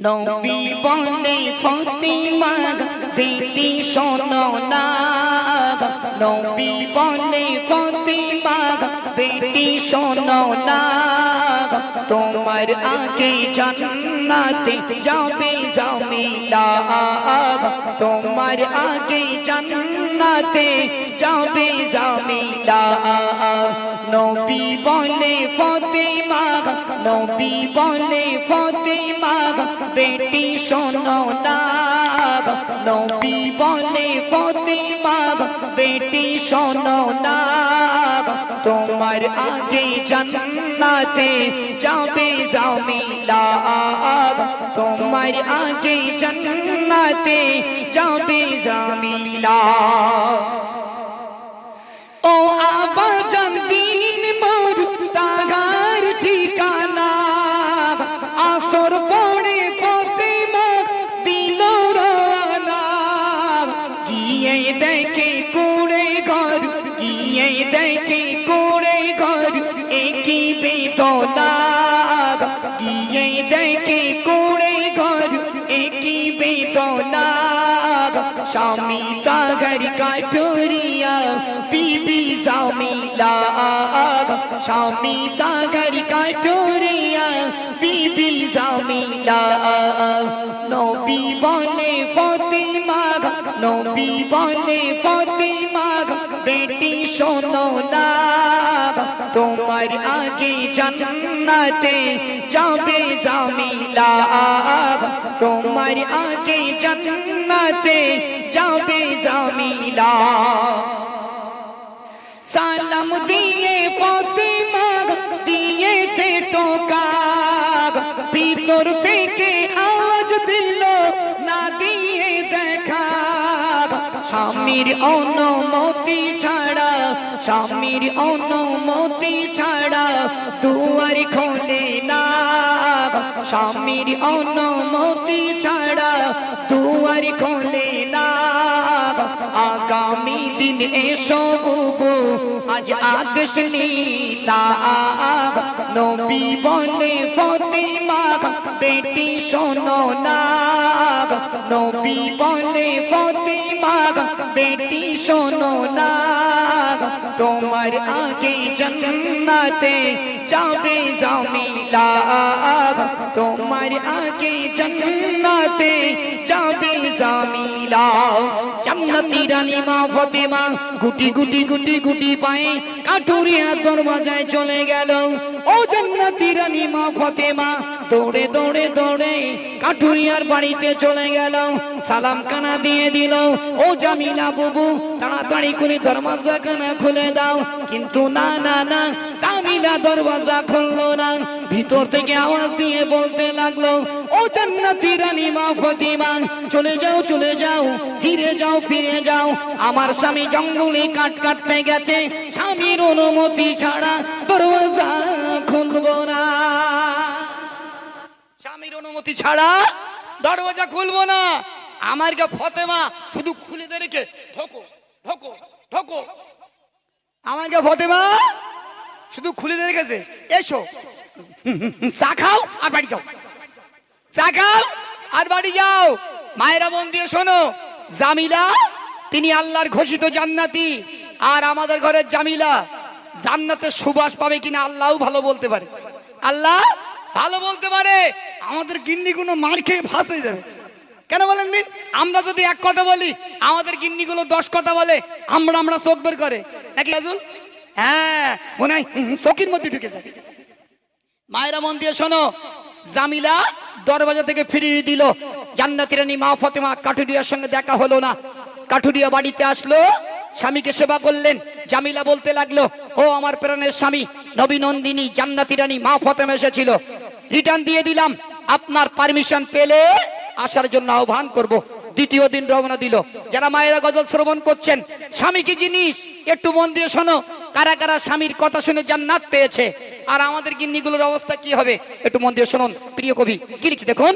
নবী বলে ফতিমা বেটি শোনো না নবী বলে ফতিমা বেটি শোনো তোমার আগে জান্নাতে যাবে জামিলা তোমার আগে জান্নাতে যাবে জামিলা নবী বলে ফতিমা, নবী বলে ফতিমা, বেটি শোনো না। নবী বলে ফতিমা, বেটি শোনো তোমার আগে জান্নাতে যাবে জামিলা। তোমার আগে জান্নাতে যাবে জামিলা। ও আবাজান দিন দেখে কুড়ে ঘর একই বেদনা? গিয়ে দেখে কুড়ে ঘর একই বেদনা? স্বামী তাগর কাঠুরিয়া, বিবি জামিলা। স্বামী তাগর কাঠুরিয়া, বিবি জামিলা। নবী বলে ফতিমা, নবী বলে ফতিমা। বেটি, শোনো না। তোমার আগে জান্নাতে যাবে জামিলা। তোমার আগে জান্নাতে যাবে জামিলা। সালাম দিয়ে ফতিমা দিয়েছে টোকা। ভিতর থেকে স্বামীর অনুমতি ছাড়া স্বামীর অনুমতি ছাড়া দুয়ার খোলে না। স্বামীর অনুমতি ছাড়া দুয়ার খোলে আগামী দিন এসো বুবু আজ আদেশ নীলা। নবী বলে, ফতিমা, বেটি শোনো না। নবী বলে, ফতিমা, বেটি শোনো না। তোমার আগে জন্নাতে যাবে জামিলা। তোমার আগে জন্নাতে যাবে জামিলা। জান্নাতি রানী মা ফতেমা গুটি গুটি গুটি গুটি পায়ে কাঠুরিয়া দরওয়াজায় চলে গেল। ও জান্নাতি রানী মা ফতেমা, দৌড়ে দৌড়ে দৌড়ে কাঠুরিয়ার বাড়িতে চলে গেল। সালাম কানা দিয়ে দিল। ও জামিলা বুবু, তাড়াতাড়ি করে দরওয়াজা কানা খুলে দাও। কিন্তু না না না, জামিলা দরওয়াজা খুললো না। ভিতর থেকে আওয়াজ দিয়ে বলতে লাগল, ও জান্নাতি রানী মা ফতিমা, চলে যাও চলে যাও, ফিরে যাও ফিরে যাও। আমার স্বামী জঙ্গলে কাট কাটতে গেছে। স্বামীর অনুমতি ছাড়া দরওয়াজা খুলবো না। স্বামীর অনুমতি ছাড়া দরওয়াজা খুলবো না। আমার কে ফতেমা, শুধু খুলে দে রেখে। ঢোকো ঢোকো ঢোকো। আমার কে ফতেমা, শুধু খুলে দিয়ে রেখেছে। এসো। চা খাও আর বাড়ি যাও। চা খাও আর বাড়ি যাও। মায়েরা মন দিয়ে শোনো, জামিলা তিনি আল্লাহর ঘোষিত জান্নাতি। আর আমাদের ঘরের জামিলা জান্নাতের সুবাস পাবে কিনা আল্লাহও ভালো বলতে পারে। আল্লাহ ভালো বলতে পারে, আমাদের গিন্নিগুলো মার খেয়ে ফাঁস যাবে। কেন বলেন দিন? আমরা যদি এক কথা বলি, আমাদের গিন্নিগুলো দশ কথা বলে, আমরা আমরা চোখ বের করে। নাকি আজুল হ্যাঁ মনে হয় চোখের মধ্যে ঢুকে যায়। মায়েরা মন দিয়ে শোনো, জামিলা দরওয়াজা থেকে ফিরিয়ে দিল। জান্নাতি রানী মা ফতেমা কাঠুরিয়ার সঙ্গে দেখা হলো না। কাঠুরিয়া বাড়িতে আসলো। স্বামীকে সেবা করলেন। জামিলা বলতে লাগল, ও আমার প্রাণের স্বামী, নবী নন্দিনী, জান্নাতি রানী মা ফতেমা এসেছিল। রিটার্ন দিয়ে দিলাম। আপনার পারমিশন পেলে আসার জন্য আহ্বান করব। দ্বিতীয় দিন রওনা দিল। যারা মায়েরা গজল শ্রবণ করছেন, স্বামী কি জিনিস? একটু মন দিয়ে শোনো। কারা কারা স্বামীর কথা শুনে জান্নাত পেয়েছে? আর আমাদের গিন্নিগুলোর অবস্থা কি হবে? একটু মন দিয়ে শুনুন। প্রিয় কবি, কি লিখছে দেখুন?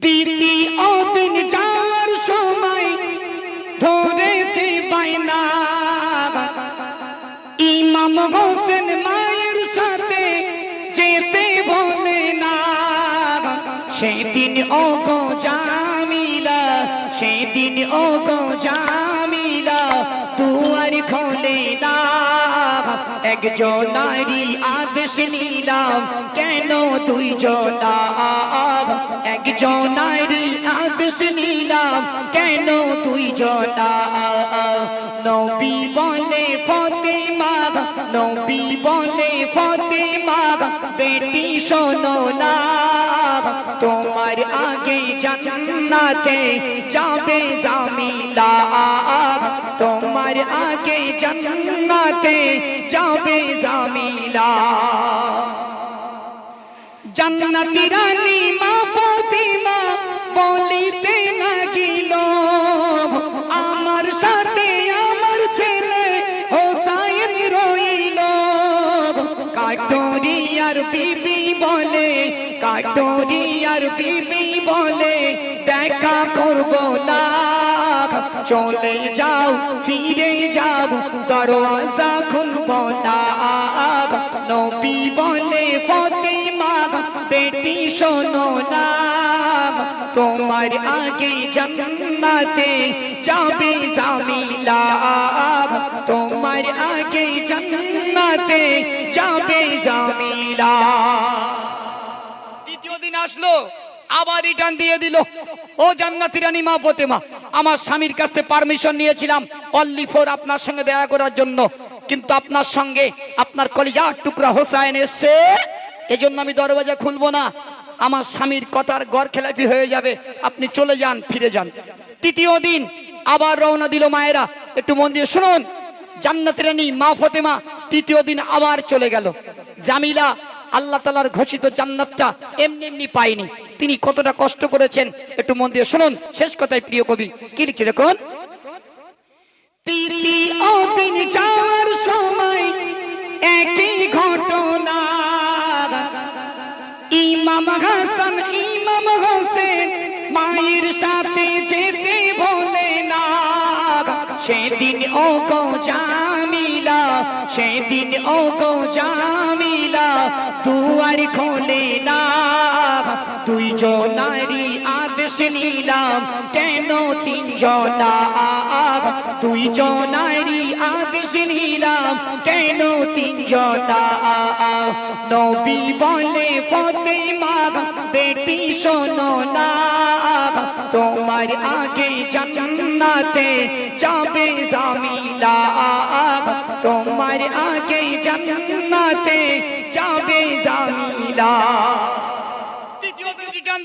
দিল্লি ওদিন যাওয়ার সময় ধরেছে বাইনা। ইমাম হোসেন মায়ের সাথে যেতে বলে না। সেদিন ও গো জামিলা, সেদিন ও গো জামিলা, দুয়ার খোলে না। একজন নারী আদেশ নিলাম, কেন তুই জনা একজন নারী আদেশ নিলাম, কেন তুই জনা নবী বলে ফতেমা, নবী বলে ফতেমা, বেটি শোনো না তোমার আগে জান্নাতে যাবে জামিলা। তোমার আগে জান্নাতে যাবে জামিলা। জান্নাতি রানী মা প্রতিমা বলিতে বিবি বলে, দেখা করব না। চলে যাও, ফিরে যাও, দরওয়াজা খুলব না। নবী বলে, ফতেমা, বেটি শোনো না। তোমার আগে জান্নাতে যাবে জামিলা। তোমার আগে জান্নাতে যাবে জামিলা। দ্বিতীয় দিন আসলো। আবার রিটার্ন দিয়ে দিল। ও জান্নাতি রানী মা ফতেমা আমার স্বামীর কাছ থেকে পারমিশন নিয়েছিলাম অনলি ফোর আপনার সঙ্গে দেখা করার জন্য। কিন্তু আপনার সঙ্গে আপনার কলিজার টুকরা হোসাইন এসছে, এজন্য আমি দরওয়াজা খুলবো না। আমার স্বামীর কথার গড় খেলাপি হয়ে যাবে, আপনি চলে যান, ফিরে যান। তৃতীয় দিন আবার রওনা দিল মায়েরা। একটু মন দিয়ে শুনুন, জান্নাতি রানী মা ফতেমা তৃতীয় দিন আবার চলে গেল। জামিলা, আল্লাহ তালার ঘোষিত জান্নাতটা এমনি এমনি পায়নি। তিনি কতটা কষ্ট করেছেন? একটু মন দিয়ে শুনুন। শেষ কথায় প্রিয় কবি, কি লিখছে দেখুন? সময় একই ঘটনা। ইমাম হাসান, ইমাম হোসেন মায়ের সাথে যেতে বলে সেদিন ও গো জামিলা, সেদিন ও গো জামিলা, দুয়ার খোলে না। দুই জনারি আদেশ নিলাম, কেন তিন জনা? দুই জনারি আদেশ নিলাম, কেন তিন জনা? নবী বলে, ফতেমা, বেটি শোনো না। তোমার আগে জান্নাতে যাবে জামিলা। তোমার আগে জান্নাতে যাবে জামিলা।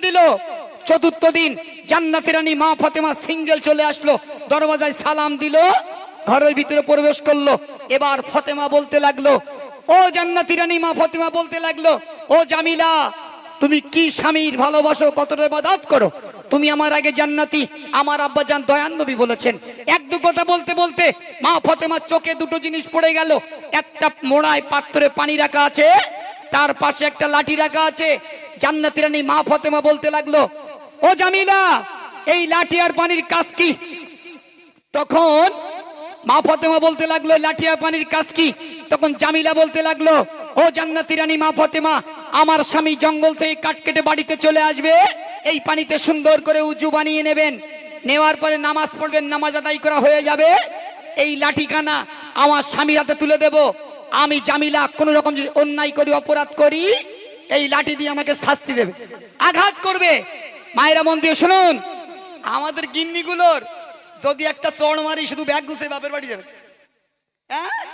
দিল। চতুর্থ দিন জান্নাতি রানী মা ফাতেমা সিঙ্গেল চলে আসলো। দরওয়াজায় সালাম দিল। ঘরের ভিতরে প্রবেশ করল। এবার ফতেমা বলতে লাগল, ও জান্নাতি রানী মা ফাতেমা, বলতে লাগল, ও জামিলা, তুমি কি স্বামীর ভালোবাসো? কতটা বাদাত করো? তুমি আমার আগে জান্নাতি, আমার আব্বা জান দয়ান নবী বলেছেন। এক দু কথা বলতে বলতে মা ফতেমার চোখে দুটো জিনিস পড়ে গেল। একটা মোড়ায় পাত্রে পানি রাখা আছে, তার পাশে একটা লাঠি রাখা আছে। জান্নাতি রানী মা ফতেমা বলতে লাগল, ও জামিলা, এই লাঠি আর পানির কাজ কি? তখন মা ফতেমা বলতে লাগল, লাঠি আর পানির কাজ কি? তখন জামিলা বলতে লাগল, ও জান্নাতি রানী মা ফতেমা, আমার স্বামী জঙ্গল থেকে কাট কেটে বাড়িতে চলে আসবে। এই পানিতে সুন্দর করে উজু বানিয়ে নেবেন। নেওয়ার পরে নামাজ পড়বেন, নামাজ আদায় করা হয়ে যাবে। এই লাঠিখানা আমার স্বামীর হাতে তুলে দেব। আমি জামিলা কোনো রকম যদি অন্যায় করি, অপরাধ করি, এই লাঠি দিয়ে আমাকে শাস্তি দেবে। আঘাত করবে। মায়েরা মন দিয়ে শুনুন। আমাদের গিন্নিগুলোর যদি একটা চড় মারি, শুধু ব্যাগ গুছে বাপের বাড়ি যাবে। হ্যাঁ?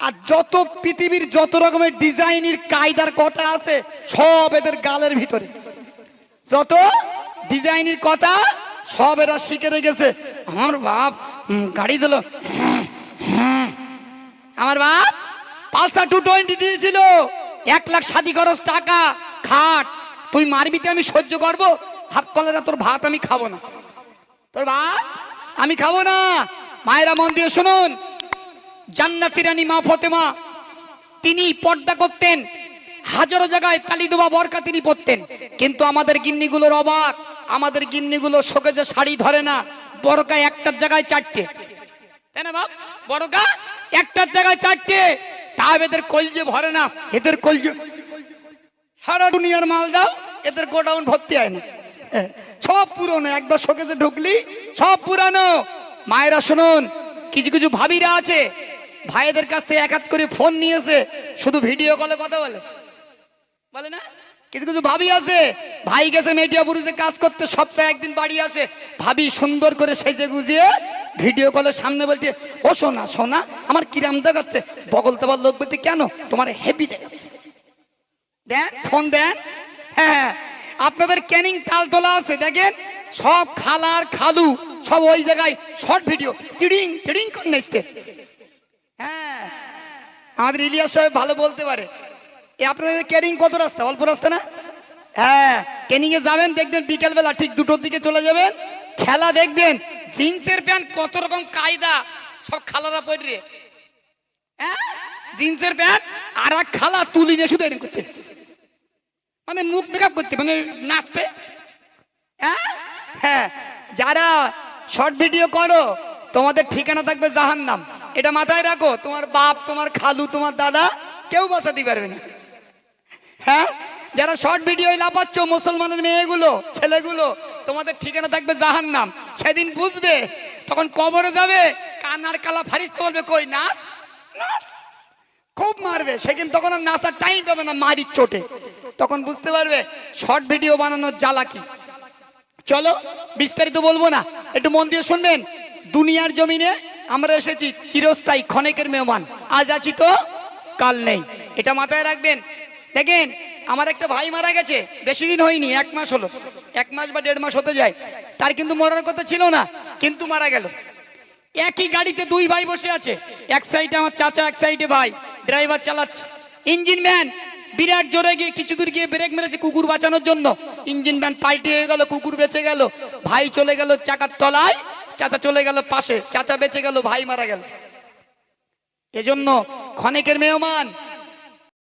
আর যত পৃথিবীর যত রকমের ডিজাইনের কায়দার কথা আছে, সব এদের গালের ভিতরে। যত ডিজাইনের কথা, সব এরা শিখে রেখেছে। আমার বাপ গাড়ি দিল। আমার বাপ, পালসার টু টোয়েন্টি দিয়েছিল। এক লাখ শাদি খরচ টাকা, খাট। তুই মারবিতে আমি সহ্য করব? হাফ কলেরা তোর ভাত আমি খাব না। তোর ভাত আমি খাব না। মায়েরা মন দিয়ে শুনুন। জান্নাতি রানী মা ফতেমা, তিনি পর্দা করতেন। হাজারো জায়গায় তালিদোবা বরকা তিনি পরতেন। কিন্তু আমাদের গিন্নিগুলোর অবাক, আমাদের গিন্নিগুলো শোকে যে শাড়ি ধরে না, বরকা একটার জায়গায় চারটে। তাই না বাপ? বরকা একটার জায়গায় চারটে। তা এদের কলজে ভরে না, এদের কলজে সারা দুনিয়ার মাল দাও, এদের গোডাউন ভর্তি হয় না। সব পুরনো, একবার শোকেসে ঢুকলি, সব পুরানো। মায়েরা শুনুন, কিছু কিছু ভাবিরা আছে, ভাইদের কাছ থেকে এক করে ফোন নিয়েছে, শুধু ভিডিও কলে কথা বলে। বলে না? কিছু কিছু ভাবি আছে, ভাই গেছে মেটিয়াপুরিতে কাজ করতে, সপ্তাহে একদিন বাড়ি আসে, ভাবি সুন্দর করে সেজে গুজিয়ে ভিডিও কলের সামনে বলতে ও সোনা সোনা, আমার কিরাম দেখাচ্ছে, বগল তোমার লোক বলতে কেন? তোমার হেভি দেখাচ্ছে। দেন ফোন দেন। হ্যাঁ আপনাদের ক্যানিং তাল তোলা আছে, দেখেন, সব খালার খালু, সব ওই জায়গায় শর্ট ভিডিও চিড়িং চিড়িং করে নাচতে হ্যাঁ আমাদের ইলিয়াস সাহেব ভালো বলতে পারে। এ আপনাদের ক্যানিং কত রাস্তা? অল্প রাস্তা না? হ্যাঁ ক্যানিং এ যাবেন, দেখবেন বিকেলবেলা ঠিক দুটোর দিকে চলে যাবেন। খেলা দেখবেন, জিন্সের প্যান্ট কত রকম কায়দা, সব খালারা পরে হ্যাঁ জিন্সের প্যান্ট আর এক খালা তুলি নিয়ে শুধু এরকম করতে। মানে মুখ মেকআপ করতে মানে নাচবে হ্যাঁ হ্যাঁ যারা শর্ট ভিডিও করো, তোমাদের ঠিকানা থাকবে জাহান্নাম। এটা মাথায় রাখো, তোমার বাপ, তোমার খালু, তোমার দাদা কেউ বাঁচাতে পারবে না। হ্যাঁ? যারা শর্ট ভিডিও লাপাচ্ছ মুসলমানের মেয়েগুলো, ছেলেগুলো, তোমাদের ঠিকানা থাকবে জাহান নাম সেদিন বুঝবে, তখন কবরে যাবে কানার কালা ফারিস্তে বলবে, কই নাচ নাচ খুব মারবে। সেদিন তখন আর নাচার টাইম পাবে না মারির চোটে। তখন বুঝতে পারবে শর্ট ভিডিও বানানোর জ্বালা কি। চলো, বিস্তারিত বলব না। একটু মন দিয়ে শুনবেন। দুনিয়ার জমিনে আমরা এসেছি চিরস্থায়ী, ক্ষণেকের মেহমান। আজ আছি তো, কাল নেই। এটা মাথায় রাখবেন দেখেন, আমার একটা ভাই মারা গেছে, বেশি দিন হয়নি, এক মাস হলো। এক মাস বা দেড় মাস হতে যায়। তার কিন্তু মরার কথা ছিল না, কিন্তু মারা গেল। একই গাড়িতে দুই ভাই বসে আছে। এক সাইডে আমার চাচা, এক সাইডে ভাই, ড্রাইভার চালাচ্ছে। ইঞ্জিন ম্যান, বিরাট জোরে গিয়ে কিছু দূর গিয়ে ব্রেক মেরেছে কুকুর বাঁচানোর জন্য। ইঞ্জিন ম্যান পাল্টে হয়ে গেল, কুকুর বেঁচে গেল। ভাই চলে গেল চাকার তলায়, চাচা চলে গেল পাশে। চাচা বেঁচে গেল, ভাই মারা গেল। এজন্য ক্ষণেকের মেহমান